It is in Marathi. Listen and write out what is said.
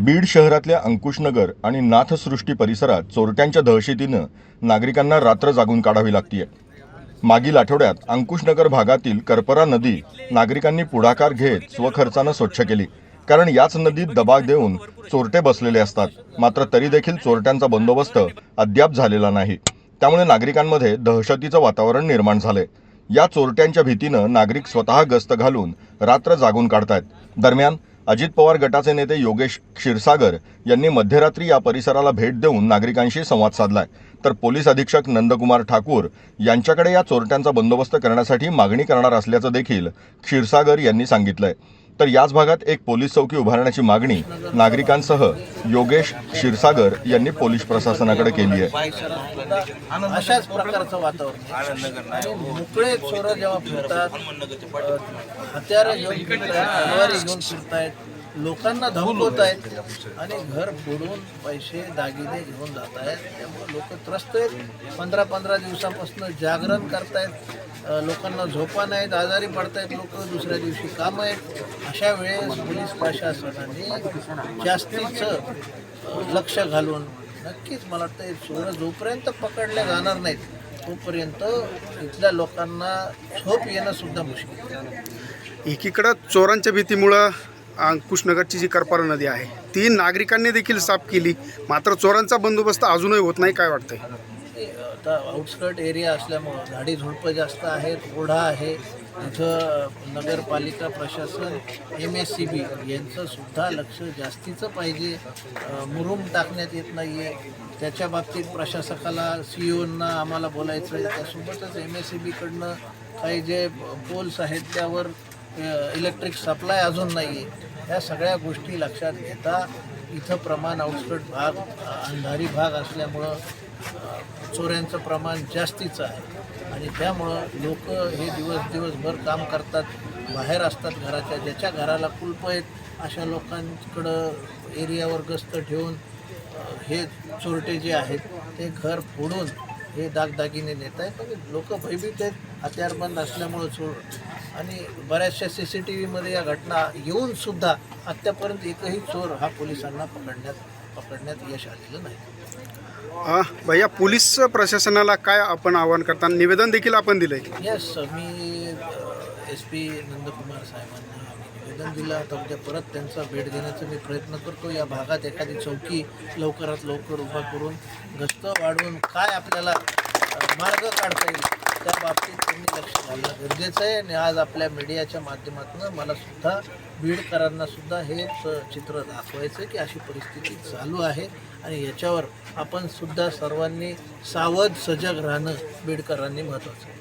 बीड शहरातल्या अंकुशनगर आणि नाथसृष्टी परिसरात चोरट्यांच्या दहशतीनं नागरिकांना रात्र जागून काढावी लागतीये. मागील आठवड्यात अंकुशनगर भागातील करपरा नदी नागरिकांनी पुढाकार घेत स्वखर्चानं स्वच्छ केली. कारण याच नदीत दबाग देऊन चोरटे बसलेले असतात. मात्र तरी देखील चोरट्यांचा बंदोबस्त अद्याप झालेला नाही. त्यामुळे नागरिकांमध्ये दहशतीचं वातावरण निर्माण झालंय. या चोरट्यांच्या भीतीनं नागरिक स्वतः गस्त घालून रात्र जागून काढतायत. दरम्यान अजित पवार गटाचे नेते योगेश क्षीरसागर यांनी मध्यरात्री या परिसराला भेट देऊन नागरिकांशी संवाद साधलाय. तर पोलीस अधीक्षक नंदकुमार ठाकूर यांच्याकडे या चोरट्यांचा बंदोबस्त करण्यासाठी मागणी करणार असल्याचं देखील क्षीरसागर यांनी सांगितलंय. तर याच भागात एक पोलीस चौकी उभारण्याची मागणी नागरिकांसह योगेश क्षीरसागर यांनी पोलीस प्रशासनाकडे केली आहे. अशाच प्रकारचं वातावरण मोकळे चोर जेव्हा फिरतात हत्यारं घेऊन फिरतायत लोकांना धमकवत आहेत आणि घर फोडून पैसे दागिने घेऊन जात आहेत. त्यामुळे लोक त्रस्त आहेत. पंधरा पंधरा दिवसापासून जागरण करतायत. लोकांना झोपा नाहीत आजारी पडतायत लोक. दुसऱ्या दिवशी काम आहेत. अशा वेळेस पोलीस प्रशासनाने जास्तीचं लक्ष घालून नक्कीच मला वाटतं चोर जोपर्यंत पकडले जाणार नाहीत तोपर्यंत इथल्या लोकांना झोप येणं सुद्धा मुश्किल. एकीकडं चोरांच्या भीतीमुळं अंकुशनगरची जी करपारा नदी आहे ती नागरिकांनी देखील साफ केली. मात्र चोरांचा बंदोबस्त अजूनही होत नाही काय वाटतंय? आता आउटस्कर्ट एरिया असल्यामुळं झाडी झुडपं जास्त आहेत ओढा आहे. इथं नगरपालिका प्रशासन एम एस सी बी यांचंसुद्धा लक्ष जास्तीचं पाहिजे. मुरुम टाकण्यात येत नाही आहे त्याच्या बाबतीत प्रशासकाला सी ओंना आम्हाला बोलायचं आहे. त्यासोबतच एम एस सी बीकडनं काही जे पोल्स आहेत त्यावर इलेक्ट्रिक सप्लाय अजून नाही आहे ह्या सगळ्या गोष्टी लक्षात घेता इथं प्रमाण आउटस्कट भाग अंधारी भाग असल्यामुळं चोऱ्यांचं प्रमाण जास्तीचं आहे. आणि त्यामुळं लोक हे दिवस दिवसभर काम करतात बाहेर असतात घराच्या ज्याच्या घराला कुलप आहेत अशा लोकांकडं एरियावर गस्त ठेवून हे चोरटे जे आहेत ते घर फोडून हे दागदागिने नेत आहेत. आणि लोक भयभीत आहेत. हत्यारबंद असल्यामुळं चोर. आणि बऱ्याचशा सी सी टी व्हीमध्ये या घटना येऊन सुद्धा आत्तापर्यंत एकही चोर हा पोलिसांना पकडण्यात पकडण्यात यश आलेलं नाही. भैया पोलीस प्रशासनाला काय आपण आवाहन करताना निवेदन देखील आपण दिलंय. येस मी एस पी नंदकुमार साहेबांना निवेदन दिलं. आता उद्या परत त्यांचा भेट घेण्याचा मी प्रयत्न करतो. या भागात एखादी चौकी लवकरात लवकर उभा करून गस्त वाढवून काय आपल्याला मार्ग काढता येईल त्या बाबतीत त्यांनी लक्ष घालणं गरजेचं आहे. आणि आज आपल्या मीडियाच्या माध्यमातून मला सुद्धा बीडकरांना सुद्धा हेच चित्र दाखवायचं की अशी परिस्थिती चालू आहे. आणि याच्यावर आपण सुद्धा सर्वांनी सावध सजग राहणं बीडकरांनी महत्त्वाचं आहे.